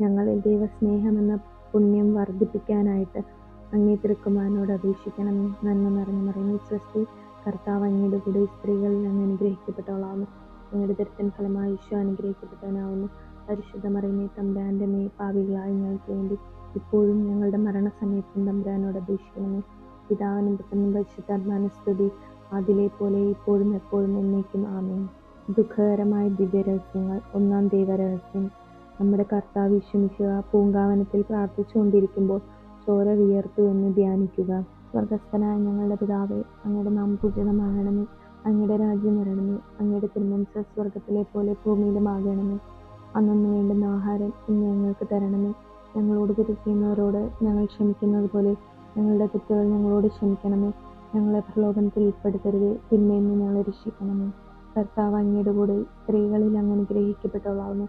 ഞങ്ങളിൽ ദൈവസ്നേഹം എന്ന പുണ്യം വർദ്ധിപ്പിക്കാനായിട്ട് അങ്ങേ തിരുക്കുമാരനോട് അപേക്ഷിക്കണം. നന്മ നിറഞ്ഞു മറിയുന്ന സ്വസ്തി കർത്താവ് അങ്ങയുടെ കൂടെ സ്ത്രീകളിൽ നിന്ന് അനുഗ്രഹിക്കപ്പെട്ടവളാവുന്നു അങ്ങയുടെ ദരിദ്രൻ ഫലമായി ഈശോ അനുഗ്രഹിക്കപ്പെട്ടവനാവുന്നു പരിശുദ്ധ മറിയമേ തമ്പുരാന്റെ മേ പാവികളായി ഞങ്ങൾക്ക് വേണ്ടി ഇപ്പോഴും ഞങ്ങളുടെ മരണസമയത്തും തമ്പുരാനോട് അപേക്ഷിക്കണമേ. പിതാവിനും പുത്രനും പരിശുദ്ധാത്മാന സ്തുതി. അതിലെ പോലെ ഇപ്പോഴും എപ്പോഴും എന്നേക്കും ആമേ ദുഃഖകരമായ ദിവ്യരഹസ്യങ്ങൾ ഒന്നാം ദൈവരഹസ്യം. നമ്മുടെ കർത്താവ് വിശ്വമിക്കുക പൂങ്കാവനത്തിൽ പ്രാർത്ഥിച്ചുകൊണ്ടിരിക്കുമ്പോൾ ചോര വിയർത്തു എന്ന് ധ്യാനിക്കുക. സ്വർഗസ്ഥനായ ഞങ്ങളുടെ പിതാവേ അങ്ങയുടെ നാം പൂജിതമാകണമേ. അങ്ങയുടെ രാജ്യം വരണമേ. അങ്ങയുടെ തിരുമനസ് സ്വർഗത്തിലെ പോലെ ഭൂമിയിലും അന്നൊന്നു അന്നു വേണ്ടുന്ന ആഹാരം ഇന്ന് ഞങ്ങൾക്ക് തരണമേ. ഞങ്ങളോട് തിരിക്കുന്നവരോട് ഞങ്ങൾ ക്ഷമിക്കുന്നത് പോലെ ഞങ്ങളുടെ തെറ്റുകൾ ഞങ്ങളോട് ക്ഷമിക്കണമേ. ഞങ്ങളെ പ്രലോഭനത്തിൽ ഉൾപ്പെടുത്തരുത്. നിന്ന് ഞങ്ങളെ രക്ഷിക്കണമേ. കർത്താവ് അങ്ങയുടെ കൂടെ സ്ത്രീകളിൽ അങ്ങനെ അനുഗ്രഹിക്കപ്പെട്ടവളാവുന്നു.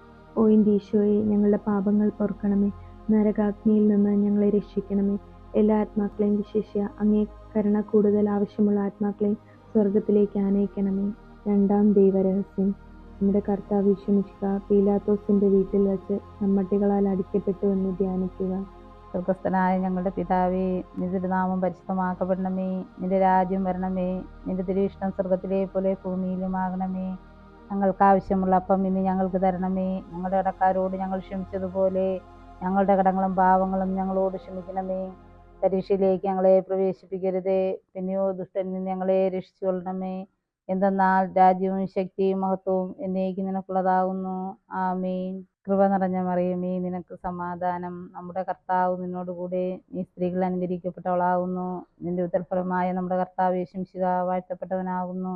ഓ എന്റെ ഞങ്ങളുടെ പാപങ്ങൾ പൊറുക്കണമേ നരകാഗ്നിയിൽ നിന്ന് ഞങ്ങളെ രക്ഷിക്കണമേ. എല്ലാ ആത്മാക്കളെയും വിശേഷ അങ്ങേ കരുണ കൂടുതൽ ആവശ്യമുള്ള ആത്മാക്കളെയും സ്വർഗത്തിലേക്ക് ആനയിക്കണമേ. രണ്ടാം ദൈവരഹസ്യം. നമ്മുടെ കർത്താവ് വിഷമിക്കുക പീലാത്തോസിന്റെ വീട്ടിൽ വെച്ച് അടിക്കപ്പെട്ടു എന്ന് ധ്യാനിക്കുക. സ്വർഗസ്ഥനായ ഞങ്ങളുടെ പിതാവേ നിന്റെ നാമം പരിശുദ്ധമാക്കപ്പെടണമേ. നിന്റെ രാജ്യം വരണമേ. നിന്റെ തിരുവിഷ്ടം സ്വർഗത്തിലെ പോലെ ഭൂമിയിലുമാകണമേ ഞങ്ങൾക്ക് ആവശ്യമുള്ള അപ്പം ഇന്ന് ഞങ്ങൾക്ക് തരണമേ. ഞങ്ങളുടെ കടക്കാരോട് ഞങ്ങൾ ക്ഷമിച്ചതുപോലെ ഞങ്ങളുടെ കടങ്ങളും പാവങ്ങളും ഞങ്ങളോട് ക്ഷമിക്കണമേ. പരീക്ഷയിലേക്ക് ഞങ്ങളെ പ്രവേശിപ്പിക്കരുതേ. പിന്നെയോ ദുഷ്ടനിൽ നിന്ന് ഞങ്ങളെ രക്ഷിച്ചുകൊള്ളണമേ എന്തെന്നാൽ രാജ്യവും ശക്തിയും മഹത്വവും എന്നേക്ക് നിനക്കുള്ളതാകുന്നു ആമീൻ. കൃപ നിറഞ്ഞ മറിയമേ നിനക്ക് സമാധാനം. നമ്മുടെ കർത്താവ് നിന്നോടുകൂടെ നീ സ്ത്രീകൾ അനുകരിക്കപ്പെട്ടവളാകുന്നു നിന്റെ ഉത്തരഫലമായ നമ്മുടെ കർത്താവ് യേശുശിക വാഴ്ത്തപ്പെട്ടവനാകുന്നു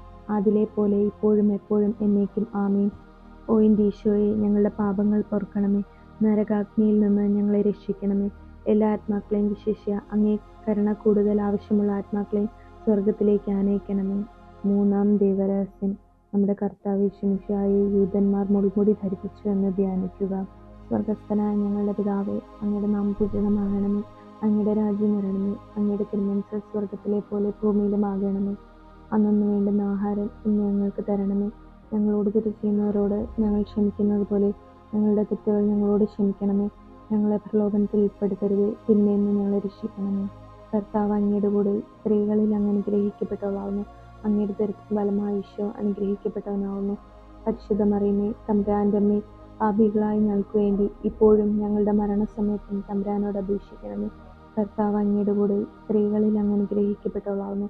അതിലെ പോലെ ഇപ്പോഴും എപ്പോഴും എന്നേക്കും ആമീൻ. ഓ എന്റെ ഈശോയെ ഞങ്ങളുടെ പാപങ്ങൾ പൊറുക്കണമേ നരകാഗ്നിയിൽ നിന്ന് ഞങ്ങളെ രക്ഷിക്കണമേ. എല്ലാ ആത്മാക്കളെയും വിശേഷ അങ്ങേ കരുണ കൂടുതൽ ആവശ്യമുള്ള ആത്മാക്കളെയും സ്വർഗത്തിലേക്ക് ആനയിക്കണമേ. മൂന്നാം ദൈവരഹസ്യം. നമ്മുടെ കർത്താവ് യേശുമിശിഹായെ യൂതന്മാർ മുൾമുടി ധരിപ്പിച്ചു എന്ന് ധ്യാനിക്കുക. സ്വർഗസ്ഥനായ ഞങ്ങളുടെ പിതാവേ അങ്ങയുടെ നാം പൂജിതമാകണമേ അങ്ങയുടെ രാജ്യം വരണമേ. അങ്ങയുടെ തിരുമനസ് സ്വർഗത്തിലെ പോലെ ഭൂമിയിലും ഭൂമിയിലുമാകണമേ. അന്നു വേണ്ടുന്ന ആഹാരം ഇന്ന് ഞങ്ങൾക്ക് തരണമേ. ഞങ്ങളോട് തെറ്റ് ചെയ്യുന്നവരോട് ഞങ്ങൾ ക്ഷമിക്കുന്നത് പോലെ ഞങ്ങളുടെ തെറ്റുകൾ ഞങ്ങളോട് ക്ഷമിക്കണമേ. ഞങ്ങളെ പ്രലോഭനത്തിൽ ഉൾപ്പെടുത്തരുത്. തിന്മയിൽ നിന്ന് ഞങ്ങളെ രക്ഷിക്കണമേ. കർത്താവ് അങ്ങയുടെ കൂടെ സ്ത്രീകളിൽ അങ്ങ് അനുഗ്രഹിക്കപ്പെട്ടവളാവുന്നു അങ്ങയുടെ തരത്തിൽ ബലമായ ഈശോ അനുഗ്രഹിക്കപ്പെട്ടവനാവുന്നു. പരിശുദ്ധ തമ്പുരാന്റെ അമ്മേ പാപികളായി ഞങ്ങൾക്ക് വേണ്ടി ഇപ്പോഴും ഞങ്ങളുടെ മരണസമയത്തും തമ്പുരാനോട് അപേക്ഷിക്കണമേ. കർത്താവ് അങ്ങയുടെ കൂടെ സ്ത്രീകളിൽ അങ്ങ് അനുഗ്രഹിക്കപ്പെട്ടവളാവുന്നു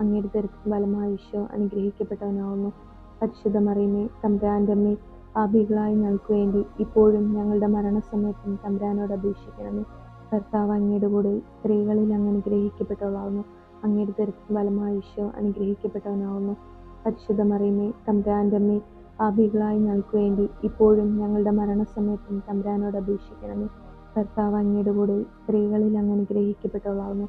അങ്ങയുടെ തരത്തിൽ ബലമായ ഈശോ അനുഗ്രഹിക്കപ്പെട്ടവനാവുന്നു. പരിശുദ്ധ മറിയമേ തമ്പുരാന്റെ പാപികളായി ഞങ്ങൾക്ക് വേണ്ടി ഇപ്പോഴും ഞങ്ങളുടെ മരണസമയത്തും തമ്പുരാനോട് അപേക്ഷിക്കണമേ. കർത്താവ് അങ്ങയുടെ കൂടെ സ്ത്രീകളിൽ അങ്ങ് അനുഗ്രഹിക്കപ്പെട്ടവളാവുന്നു. അങ്ങയുടെ തരത്തിൽ ബലമായ ഈശോ അനുഗ്രഹിക്കപ്പെട്ടവനാവുന്നു. പരിശുദ്ധ മറിയമേ തമ്പുരാന്റെ പാപികളായി ഞങ്ങൾക്ക് വേണ്ടി ഇപ്പോഴും ഞങ്ങളുടെ മരണസമയത്തും തമ്പുരാനോട് അപേക്ഷിക്കണമേ. കർത്താവ് അങ്ങയുടെ കൂടെ സ്ത്രീകളിൽ അങ്ങ് അനുഗ്രഹിക്കപ്പെട്ടവളാവുന്നു.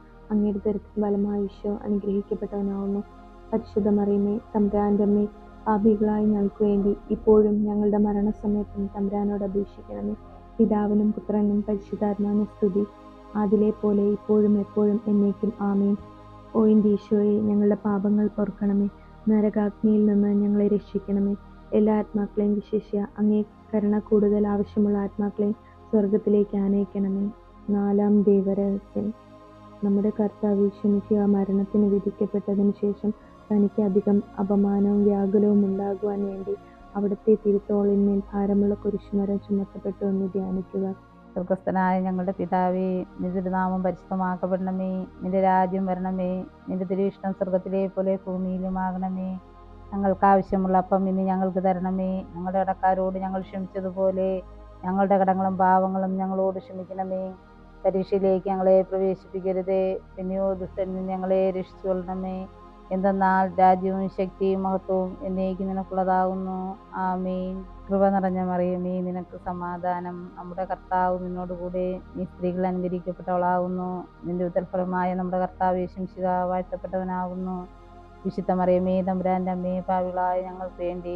അങ്ങയുടെ തരത്തിൽ ബലമായ ഈശോ അനുഗ്രഹിക്കപ്പെട്ടവനാവുന്നു. പരിശുദ്ധ മറിയമേ തമ്പുരാന്റെ അമ്മേ ഞങ്ങൾക്ക് വേണ്ടി ഇപ്പോഴും ഞങ്ങളുടെ മരണസമയത്തും തമ്പുരാനോട് അപേക്ഷിക്കണമേ. പിതാവിനും പുത്രനും പരിശുദ്ധാത്മാവിനും സ്തുതി. അതിലെ പോലെ ഇപ്പോഴും എപ്പോഴും എന്നേക്കും ആമേൻ. ഓ ഈശോയെ ഞങ്ങളുടെ പാപങ്ങൾ പൊറുക്കണമേ നരകാഗ്നിയിൽ നിന്ന് ഞങ്ങളെ രക്ഷിക്കണമേ. എല്ലാ ആത്മാക്കളെയും വിശേഷിയ അങ്ങേ കരുണ കൂടുതൽ ആവശ്യമുള്ള ആത്മാക്കളെയും സ്വർഗത്തിലേക്ക് ആനയിക്കണമേ. നാലാം ദൈവരഹസ്യം നമ്മുടെ കർത്താവ് ക്ഷമിക്കുക മരണത്തിന് വിധിക്കപ്പെട്ടതിന് ശേഷം തനിക്ക് അധികം അപമാനവും വ്യാകുലവും ഉണ്ടാകുവാൻ വേണ്ടി അവിടുത്തെ തിരുത്തോളിന്മേൽ ഭാരമുള്ള കുരിശുമരം ചുമത്തപ്പെട്ടു എന്ന് ധ്യാനിക്കുക. സ്വർഗസ്ഥനായ ഞങ്ങളുടെ പിതാവേ നിന്റെ നാമം പരിശുദ്ധമാക്കപ്പെടണമേ നിന്റെ രാജ്യം വരണമേ നിന്റെ തിരുവിഷ്ടം സ്വർഗത്തിലെ പോലെ ഭൂമിയിലുമാകണമേ. ഞങ്ങൾക്ക് ആവശ്യമുള്ള അപ്പം ഇന്ന് ഞങ്ങൾക്ക് തരണമേ. ഞങ്ങളുടെ കടക്കാരോട് ഞങ്ങൾ ക്ഷമിച്ചതുപോലെ ഞങ്ങളുടെ കടങ്ങളും പാവങ്ങളും ഞങ്ങളോട് ക്ഷമിക്കണമേ. പരീക്ഷയിലേക്ക് ഞങ്ങളെ പ്രവേശിപ്പിക്കരുതേ. പിന്നെയോ ദുഷ്ടനിൽ ഞങ്ങളെ രക്ഷിച്ചുകൊള്ളണമേ എന്തെന്നാൽ രാജ്യവും ശക്തിയും മഹത്വവും എന്നേക്ക് നിനക്കുള്ളതാകുന്നു. ആമേൻ. കൃപ നിറഞ്ഞ മറിയമേ നിനക്ക് സമാധാനം. നമ്മുടെ കർത്താവ് നിന്നോടുകൂടെ നീ സ്ത്രീകൾ അനുകരിക്കപ്പെട്ടവളാകുന്നു. നിന്റെ ഉത്തരഫലമായ നമ്മുടെ കർത്താവ് യേശുശിക വാഴ്ത്തപ്പെട്ടവനാകുന്നു. വിശുദ്ധ മറിയമേ തമ്പുരാന്റെ അമ്മയെ പാവിളായ ഞങ്ങൾക്ക് വേണ്ടി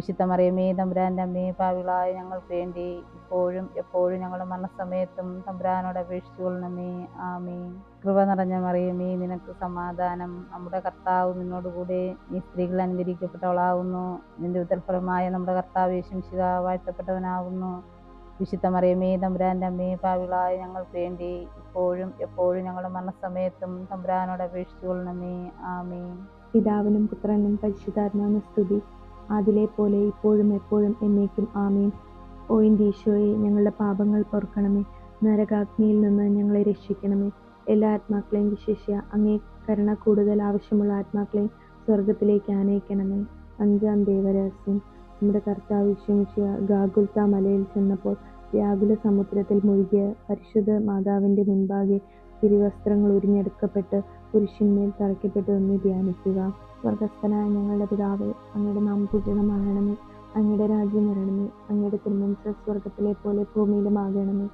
വിശുദ്ധ മറിയമേ തമ്പുരാന്റെ അമ്മയെ പാവിളായ ഞങ്ങൾക്ക് വേണ്ടി ഇപ്പോഴും എപ്പോഴും ഞങ്ങളുടെ മരണസമയത്തും തമ്പുരാനോട് അപേക്ഷിച്ചു കൊള്ളണമേ. ആമേ കൃപ നിറഞ്ഞ മറിയമേ നിനക്ക് സമാധാനം. നമ്മുടെ കർത്താവ് നിന്നോടുകൂടെ നീ സ്ത്രീകൾ അനുകരിക്കപ്പെട്ടവളാവുന്നു. നിന്റെ ഉത്തരഫലമായ നമ്മുടെ കർത്താവ് യേശുശിക വാഴ്ത്തപ്പെട്ടവനാകുന്നു വിശുദ്ധ മറിയമേ തമ്പുരാന്റെ അമ്മയെ പാവിളായ ഞങ്ങൾക്ക് വേണ്ടി ഇപ്പോഴും എപ്പോഴും ഞങ്ങളുടെ മരണസമയത്തും തമ്പുരാനോട് അപേക്ഷിച്ചു കൊള്ളണമേ. ആമേ പിതാവിനും പുത്രനും പരിശുദ്ധാത്മാവിനും സ്തുതി. അതിലെ പോലെ ഇപ്പോഴും എപ്പോഴും എന്നേക്കും ആമീൻ. ഓ ഈശോയെ ഞങ്ങളുടെ പാപങ്ങൾ പൊറുക്കണമേ. നരകാഗ്നിയിൽ നിന്ന് ഞങ്ങളെ രക്ഷിക്കണമേ. എല്ലാ ആത്മാക്കളെയും വിശേഷിയ അങ്ങേ കരുണ കൂടുതൽ ആവശ്യമുള്ള ആത്മാക്കളെയും സ്വർഗത്തിലേക്ക് ആനയിക്കണമേ. അഞ്ചാം ദേവരഹസ്യം. നമ്മുടെ കർത്താവ് വിശ്വമിഷ്യ ഗാഗുൽത്ത മലയിൽ ചെന്നപ്പോൾ വ്യാകുല സമുദ്രത്തിൽ മുഴുകിയ പരിശുദ്ധ മാതാവിന്റെ മുൻപാകെ തിരുവസ്ത്രങ്ങൾ ഉരിഞ്ഞെടുക്കപ്പെട്ട് പുരുഷന്മേൽ തറയ്ക്കപ്പെട്ടു എന്ന് ധ്യാനിക്കുക. സ്വർഗസ്ഥനായ ഞങ്ങളുടെ പിതാവേ അങ്ങയുടെ നാം പൂജിതമാകണമേ അങ്ങയുടെ രാജ്യം വരണമേ. അങ്ങയുടെ തിരുമനസ് സ്വർഗത്തിലെ പോലെ ഭൂമിയിലുമാകണമേ.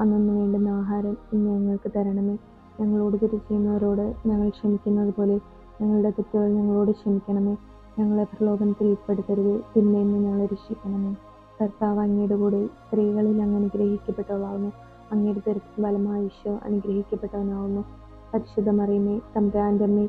അന്നൊന്ന് വേണ്ടുന്ന ആഹാരം ഇന്ന് ഞങ്ങൾക്ക് തരണമേ. ഞങ്ങളോട് തിരിച്ചുന്നവരോട് ഞങ്ങൾ ക്ഷമിക്കുന്നത് പോലെ ഞങ്ങളുടെ തെറ്റുകൾ ഞങ്ങളോട് ക്ഷമിക്കണമേ. ഞങ്ങളെ പ്രലോഭനത്തിൽ ഉൾപ്പെടുത്തരുത്. തിന്മയിൽ നിന്ന് ഞങ്ങളെ രക്ഷിക്കണമേ. കർത്താവ് അങ്ങയുടെ കൂടെ സ്ത്രീകളിൽ അങ്ങ് അനുഗ്രഹിക്കപ്പെട്ടവളാവുന്നു. അങ്ങയുടെ തരത്തിൽ ബലമായ ഈശോ അനുഗ്രഹിക്കപ്പെട്ടവനാവുന്നു. പരിശുദ്ധമറിയുമേ തമ്പുരാന്റെ അമ്മേ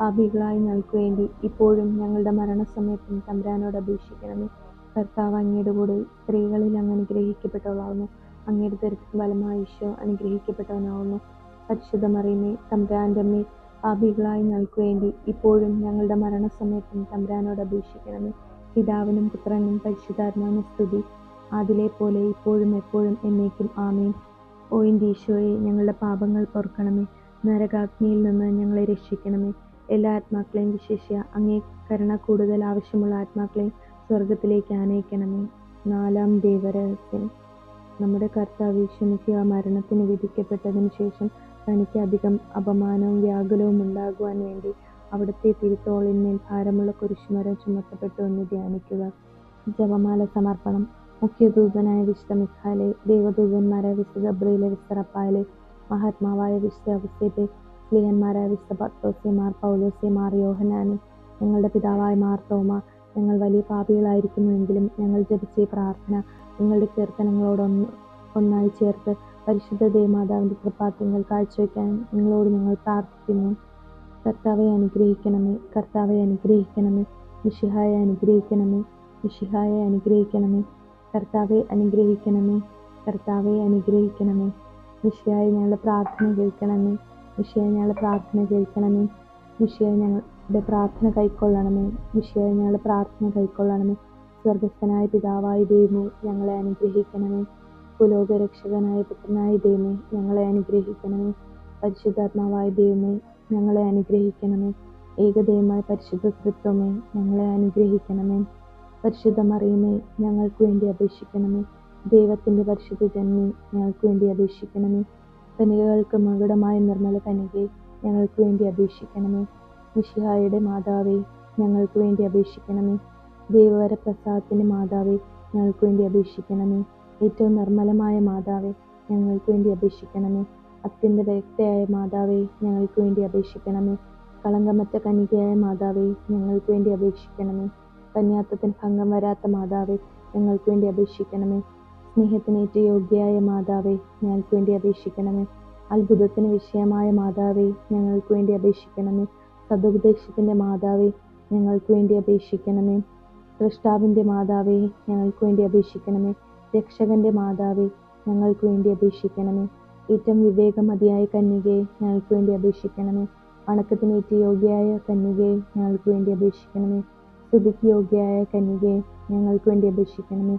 പാപികളായി ഞങ്ങൾക്ക് വേണ്ടി ഇപ്പോഴും ഞങ്ങളുടെ മരണസമയത്തും തമ്പുരാനോട് അപേക്ഷിക്കണമേ. കർത്താവ് അങ്ങയുടെ കൂടെ സ്ത്രീകളിൽ അങ്ങ് അനുഗ്രഹിക്കപ്പെട്ടവളാവുന്നു അങ്ങയുടെ തരത്തിൽ ബലമായ ഈശോ അനുഗ്രഹിക്കപ്പെട്ടവനാവുന്നു. പരിശുദ്ധ തമ്പുരാന്റെ അമ്മേ പാപികളായി ഞങ്ങൾക്ക് വേണ്ടി ഇപ്പോഴും ഞങ്ങളുടെ മരണസമയത്തും തമ്പുരാനോട് അപേക്ഷിക്കണമേ. പിതാവിനും പുത്രനും പരിശുദ്ധാത്മാവിനും സ്തുതി. അതിലെ പോലെ ഇപ്പോഴും എപ്പോഴും എന്നേക്കും ആമേൻ. ഓയിന്റെ ഈശോയെ ഞങ്ങളുടെ പാപങ്ങൾ പൊറുക്കണമേ. നരകാഗ്നിയിൽ നിന്ന് ഞങ്ങളെ രക്ഷിക്കണമേ. എല്ലാ ആത്മാക്കളെയും വിശേഷ്യ. അങ്ങേ കരുണ കൂടുതൽ ആവശ്യമുള്ള ആത്മാക്കളെ സ്വർഗത്തിലേക്ക് ആനയിക്കണമേ. നാലാം ദൈവരഹസ്യം. നമ്മുടെ കർത്താവ് ഈശ്വമിക്കുക മരണത്തിന് വിധിക്കപ്പെട്ടതിന് ശേഷം തനിക്ക് അധികം അപമാനവും വ്യാകുലവും ഉണ്ടാകുവാൻ വേണ്ടി അവിടുത്തെ തിരുത്തോളിന്മേൽ ഭാരമുള്ള കുരിശുമരം ചുമത്തപ്പെട്ടു എന്ന് ധ്യാനിക്കുക. ജപമാല സമർപ്പണം. മുഖ്യദൂതനായ വിശുദ്ധ മിഖാലെ ദേവദൂതന്മാരായ വിശുദ്ധ ഗബ്രിയിലെ വിശുദ്ധ മഹാത്മാവായ വിശുദ്ധ അവസ്ഥയെ സ്ലീഹന്മാരായ വിശുദ്ധ പത്തോസിമാർ പൗലോസിമാർ യോഹനാനെ ഞങ്ങളുടെ പിതാവായ മാർത്തോമ ഞങ്ങൾ വലിയ പാപികളായിരിക്കുന്നുവെങ്കിലും ഞങ്ങൾ ജപിച്ച ഈ പ്രാർത്ഥന നിങ്ങളുടെ കീർത്തനങ്ങളോടൊന്ന് ഒന്നായി ചേർത്ത് പരിശുദ്ധ ദേവമാതാവിന്റെ കൃപാത്യങ്ങൾ കാഴ്ചവെക്കാൻ നിങ്ങളോട് ഞങ്ങൾ പ്രാർത്ഥിക്കുന്നു. കർത്താവെ അനുഗ്രഹിക്കണമേ. കർത്താവെ അനുഗ്രഹിക്കണമേ. മിഷിഹായെ അനുഗ്രഹിക്കണമേ. മിഷിഹായെ അനുഗ്രഹിക്കണമേ. കർത്താവെ അനുഗ്രഹിക്കണമേ. കർത്താവെ അനുഗ്രഹിക്കണമേ. മിഷിയായി ഞങ്ങളുടെ പ്രാർത്ഥന കേൾക്കണമേ. മിഷിയായി ഞങ്ങളുടെ പ്രാർത്ഥന കേൾക്കണമേ വിഷയം ഞങ്ങളുടെ പ്രാർത്ഥന കൈക്കൊള്ളണമേ. വിഷയം ഞങ്ങളുടെ പ്രാർത്ഥന കൈക്കൊള്ളണമേ. സ്വർഗസ്ഥനായ പിതാവായ ദൈവമേ ഞങ്ങളെ അനുഗ്രഹിക്കണമേ. പുലോകരക്ഷകനായ പുത്രനായ ദൈവമേ ഞങ്ങളെ അനുഗ്രഹിക്കണമേ. പരിശുദ്ധാത്മാവായ ദൈവമേ ഞങ്ങളെ അനുഗ്രഹിക്കണമേ. ഏകദൈവമായ പരിശുദ്ധ തൃത്വമേ ഞങ്ങളെ അനുഗ്രഹിക്കണമേ. പരിശുദ്ധ മറിയമേ ഞങ്ങൾക്ക് വേണ്ടി അപേക്ഷിക്കണമേ. ദൈവത്തിന്റെ പരിശുദ്ധ ജന്മി ഞങ്ങൾക്ക് വേണ്ടി അപേക്ഷിക്കണമേ. കനികകൾക്ക് മകുടമായ നിർമ്മല കനികെ ഞങ്ങൾക്ക് വേണ്ടി അപേക്ഷിക്കണമേ. മിഷിഹായുടെ മാതാവേ ഞങ്ങൾക്ക് വേണ്ടി അപേക്ഷിക്കണമേ. ദേവവര പ്രസാദത്തിന്റെ മാതാവേ ഞങ്ങൾക്ക് വേണ്ടി അപേക്ഷിക്കണമേ. ഏറ്റവും നിർമ്മലമായ മാതാവേ ഞങ്ങൾക്ക് വേണ്ടി അപേക്ഷിക്കണമേ. അത്യന്ത വ്യക്തയായ മാതാവേ ഞങ്ങൾക്ക് വേണ്ടി അപേക്ഷിക്കണമേ. കളങ്കമറ്റ കനികയായ മാതാവേ ഞങ്ങൾക്ക് വേണ്ടി അപേക്ഷിക്കണമേ. കന്യാത്വത്തിന് ഭംഗം വരാത്ത മാതാവേ ഞങ്ങൾക്ക് വേണ്ടി അപേക്ഷിക്കണമേ. സ്നേഹത്തിനേറ്റ യോഗ്യയായ മാതാവേ ഞങ്ങൾക്ക് വേണ്ടി അപേക്ഷിക്കണമേ. അത്ഭുതത്തിന് വിഷയമായ മാതാവേ ഞങ്ങൾക്ക് വേണ്ടി അപേക്ഷിക്കണമേ. സതുപദേശത്തിന്റെ മാതാവേ ഞങ്ങൾക്ക് വേണ്ടി അപേക്ഷിക്കണമേ. സൃഷ്ടാവിന്റെ മാതാവേ ഞങ്ങൾക്ക് വേണ്ടി അപേക്ഷിക്കണമേ. രക്ഷകന്റെ മാതാവേ ഞങ്ങൾക്ക് വേണ്ടി അപേക്ഷിക്കണമേ. ഏറ്റവും വിവേകമതിയായ കന്യകയെ ഞങ്ങൾക്ക് വേണ്ടി അപേക്ഷിക്കണമേ. വണക്കത്തിനേറ്റ യോഗ്യയായ കന്യകയെ ഞങ്ങൾക്ക് വേണ്ടി അപേക്ഷിക്കണമേ. സ്തുതിക്ക് യോഗ്യയായ കന്യകയെ ഞങ്ങൾക്ക് വേണ്ടി അപേക്ഷിക്കണമേ.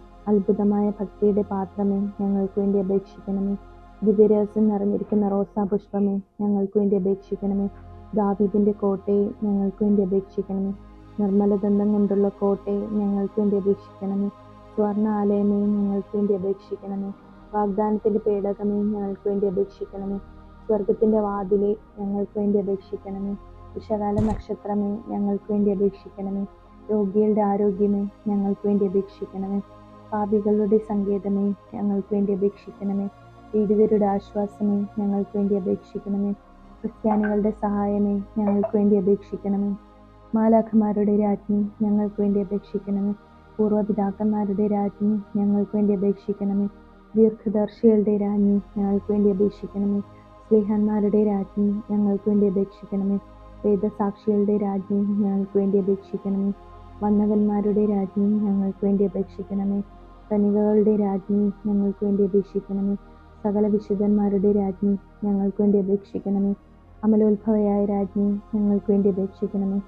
അത്ഭുതമായ ഭക്തിയുടെ പാത്രമേ ഞങ്ങൾക്ക് വേണ്ടി അപേക്ഷിക്കണമേ. ദിവ്യരഹസ്യം നിറഞ്ഞിരിക്കുന്ന റോസാ പുഷ്പമേ ഞങ്ങൾക്ക് വേണ്ടി അപേക്ഷിക്കണമേ. ദാവീദിന്റെ കോട്ടയെ ഞങ്ങൾക്ക് വേണ്ടി അപേക്ഷിക്കണമേ. നിർമ്മല ദന്തം കൊണ്ടുള്ള കോട്ടയെ ഞങ്ങൾക്ക് വേണ്ടി അപേക്ഷിക്കണമേ. സ്വർണ ആലയമേ ഞങ്ങൾക്ക് വേണ്ടി അപേക്ഷിക്കണമേ. വാഗ്ദാനത്തിന്റെ പേടകമേ ഞങ്ങൾക്ക് വേണ്ടി അപേക്ഷിക്കണമേ. സ്വർഗത്തിന്റെ വാതിലെ ഞങ്ങൾക്ക് വേണ്ടി അപേക്ഷിക്കണമേ. വിഷകാല നക്ഷത്രമേ ഞങ്ങൾക്ക് വേണ്ടി അപേക്ഷിക്കണമേ. രോഗികളുടെ ആരോഗ്യമേ ഞങ്ങൾക്ക് വേണ്ടി അപേക്ഷിക്കണമേ. പാപികളുടെ സങ്കേതമേ ഞങ്ങൾക്ക് വേണ്ടി അപേക്ഷിക്കണമേ. പീഡിതരുടെ ആശ്വാസമേ ഞങ്ങൾക്ക് വേണ്ടി അപേക്ഷിക്കണമേ. ക്രിസ്ത്യാനികളുടെ സഹായമേ ഞങ്ങൾക്ക് വേണ്ടി അപേക്ഷിക്കണമേ. മാലാഖമാരുടെ രാജ്ഞി ഞങ്ങൾക്ക് വേണ്ടി അപേക്ഷിക്കണമേ. പൂർവപിതാക്കന്മാരുടെ രാജ്ഞി ഞങ്ങൾക്ക് വേണ്ടി അപേക്ഷിക്കണമേ. ദീർഘദർശികളുടെ രാജ്ഞി ഞങ്ങൾക്ക് വേണ്ടി അപേക്ഷിക്കണമേ. സ്നേഹന്മാരുടെ രാജ്ഞി ഞങ്ങൾക്ക് വേണ്ടി അപേക്ഷിക്കണമേ. വേദസാക്ഷികളുടെ രാജ്ഞി ഞങ്ങൾക്ക് വേണ്ടി അപേക്ഷിക്കണമേ. വന്നവന്മാരുടെ രാജ്ഞി ഞങ്ങൾക്ക് വേണ്ടി അപേക്ഷിക്കണമേ. കനികകളുടെ രാജ്ഞി ഞങ്ങൾക്ക് വേണ്ടി അപേക്ഷിക്കണമേ. സകല വിശുദ്ധന്മാരുടെ രാജ്ഞി ഞങ്ങൾക്ക് വേണ്ടി അപേക്ഷിക്കണമേ. അമലോത്ഭവയായ രാജ്ഞി ഞങ്ങൾക്ക് വേണ്ടി അപേക്ഷിക്കണമേ.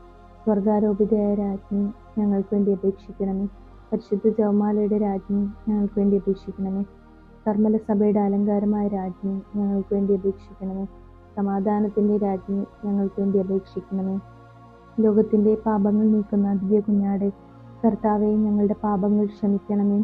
സ്വർഗാരോപിതയായ രാജ്ഞി ഞങ്ങൾക്ക് വേണ്ടി അപേക്ഷിക്കണമേ. പരിശുദ്ധ ജവമാലയുടെ രാജ്ഞി ഞങ്ങൾക്ക് വേണ്ടി അപേക്ഷിക്കണമേ. കർമ്മല സഭയുടെ അലങ്കാരമായ രാജ്ഞി ഞങ്ങൾക്ക് വേണ്ടി അപേക്ഷിക്കണമേ. സമാധാനത്തിന്റെ രാജ്ഞി ഞങ്ങൾക്ക് വേണ്ടി അപേക്ഷിക്കണമേ. ലോകത്തിന്റെ പാപങ്ങൾ നീക്കുന്ന ദിവ്യ കുഞ്ഞാടെ കർത്താവെ ഞങ്ങളുടെ പാപങ്ങൾ ക്ഷമിക്കണമേ.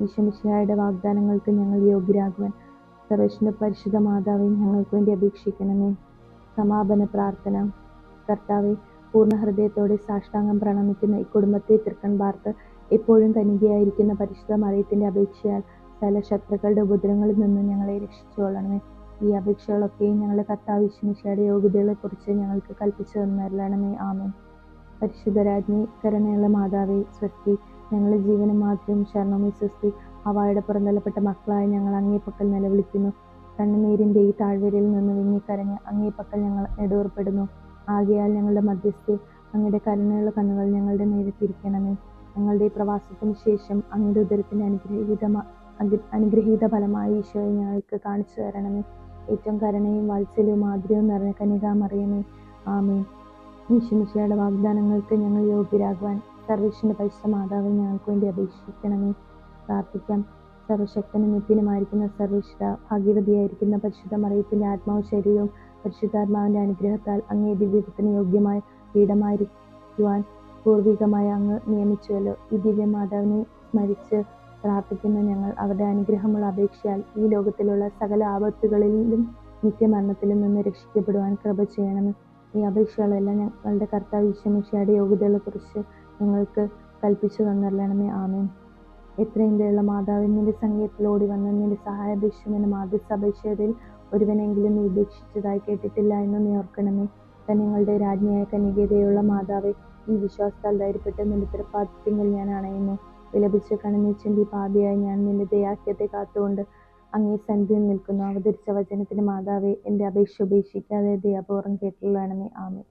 ഈശ്വമിശിഹായുടെ വാഗ്ദാനങ്ങൾക്ക് ഞങ്ങൾ യോഗ്യരാകുവാൻ സർവേശ്വരന്റെ പരിശുദ്ധ മാതാവെ ഞങ്ങൾക്ക് വേണ്ടി അപേക്ഷിക്കണമേ. സമാപന പ്രാർത്ഥന. കർത്താവെ പൂർണ ഹൃദയത്തോടെ സാഷ്ടാംഗം പ്രണമിക്കുന്ന ഈ കുടുംബത്തെ തൃക്കൺ എപ്പോഴും തനികയായിരിക്കുന്ന പരിശുദ്ധ മറിയത്തിന്റെ അപേക്ഷയാൽ സകല ശത്രുക്കളുടെ ഉപദ്രവങ്ങളിൽ നിന്ന് ഞങ്ങളെ രക്ഷിച്ചുകൊള്ളണമേ. ഈ അപേക്ഷകളൊക്കെയും ഞങ്ങളുടെ കർത്താവ് യോഗ്യതകളെ യോഗ്യതകളെക്കുറിച്ച് ഞങ്ങൾക്ക് കൽപ്പിച്ചു തന്നരളണമേ ആമേ പരിശുദ്ധരാജ്ഞി കരുണയുള്ള മാതാവേ സ്വസ്തി ഞങ്ങളുടെ ജീവനും മാത്രം ശരണമേ സ്വസ്തി അവയുടെ പുറന്തള്ളപ്പെട്ട മക്കളായ ഞങ്ങൾ അങ്ങേപ്പക്കൽ നിലവിളിക്കുന്നു. കണ്ണുനീരിന്റെ ഈ താഴ്വരയിൽ നിന്ന് വിങ്ങിക്കരഞ്ഞ് അങ്ങേ പക്കൽ ഞങ്ങൾ നെടുവേർപ്പെടുന്നു. ആകയാൽ ഞങ്ങളുടെ മധ്യസ്ഥ അങ്ങയുടെ കരുണയുള്ള കണ്ണുകൾ ഞങ്ങളുടെ നേരെ തിരിക്കണമേ. ഞങ്ങളുടെ ഈ പ്രവാസത്തിന് ശേഷം അങ്ങയുടെ ഉദരത്തിന്റെ അനുഗ്രഹീത അനുഗ്രഹീത ഫലമായി ഈശോയെ ഞങ്ങൾക്ക് കാണിച്ചു തരണമേ. ഏറ്റവും കരുണയും വാത്സല്യവും മാധുര്യവും നിറഞ്ഞ കനികാമറിയമേ ഈശോ മിശയുടെ വാഗ്ദാനങ്ങൾക്ക് ഞങ്ങൾ യോഗ്യരാകുവാൻ സർവേശ്വന്റെ പരിശുദ്ധ മാതാവ് ഞങ്ങൾക്ക് വേണ്ടി അപേക്ഷിക്കണമേ. പ്രാർത്ഥിക്കാം. സർവശക്തനും നിത്യനുമായിരിക്കുന്ന സർവേശ്വര ഭാഗ്യവതിയായിരിക്കുന്ന പരിശുദ്ധ മറിയത്തിന്റെ ആത്മാവ് ശരീരവും പരിശുദ്ധാത്മാവിന്റെ അനുഗ്രഹത്താൽ അങ്ങേ ദിവ്യത്തിന് യോഗ്യമായ പീഠമായിരിക്കുവാൻ പൂർവികമായി അങ്ങ് നിയമിച്ചുവല്ലോ. ഈ ദിവ്യമാതാവിനെ സ്മരിച്ച് പ്രാർത്ഥിക്കുന്ന ഞങ്ങൾ അവരുടെ അനുഗ്രഹമുള്ള അപേക്ഷയാൽ ഈ ലോകത്തിലുള്ള സകല ആപത്തുകളിലും നിത്യമരണത്തിലും നിന്ന് രക്ഷിക്കപ്പെടുവാൻ കൃപ ചെയ്യണമെന്ന് ഈ അപേക്ഷകളെല്ലാം ഞങ്ങളുടെ കർത്താവ് ഈശ്വമിഷയുടെ യോഗ്യതകളെക്കുറിച്ച് ഞങ്ങൾക്ക് കൽപ്പിച്ചു തന്നല്ലണമേ ആമേൻ. എത്രയും ദയുള്ള മാതാവിൻ നിന്റെ സംഗീതത്തിൽ ഓടി വന്ന നിന്റെ സഹായാപേക്ഷമെന്ന മാതൃസഭയിൽ ഒരുവനെങ്കിലും നീ ഉപേക്ഷിച്ചതായി കേട്ടിട്ടില്ല എന്ന് നീ ഓർക്കണമേ. കന്യങ്ങളുടെ രാജ്ഞിയായ കന്യകതയുള്ള മാതാവെ ഈ വിശ്വാസത്താൽ ധൈര്യപ്പെട്ട് നിന്റെ തൃപ്പാദത്തിങ്കിൽ ഞാൻ അണയുന്നു. വിലപിച്ച കണ്ണുനീർ പാതിയായി ഞാൻ നിന്റെ ദയാഖ്യത്തെ കാത്തുകൊണ്ട് അങ്ങേ സന്ധിയിൽ നിൽക്കുന്നു. അവതരിച്ച വചനത്തിന് മാതാവെ എന്റെ അപേക്ഷ ഉപേക്ഷിക്കാതെ ദയാപൂർവം കേട്ടുള്ളണമേ ആമേ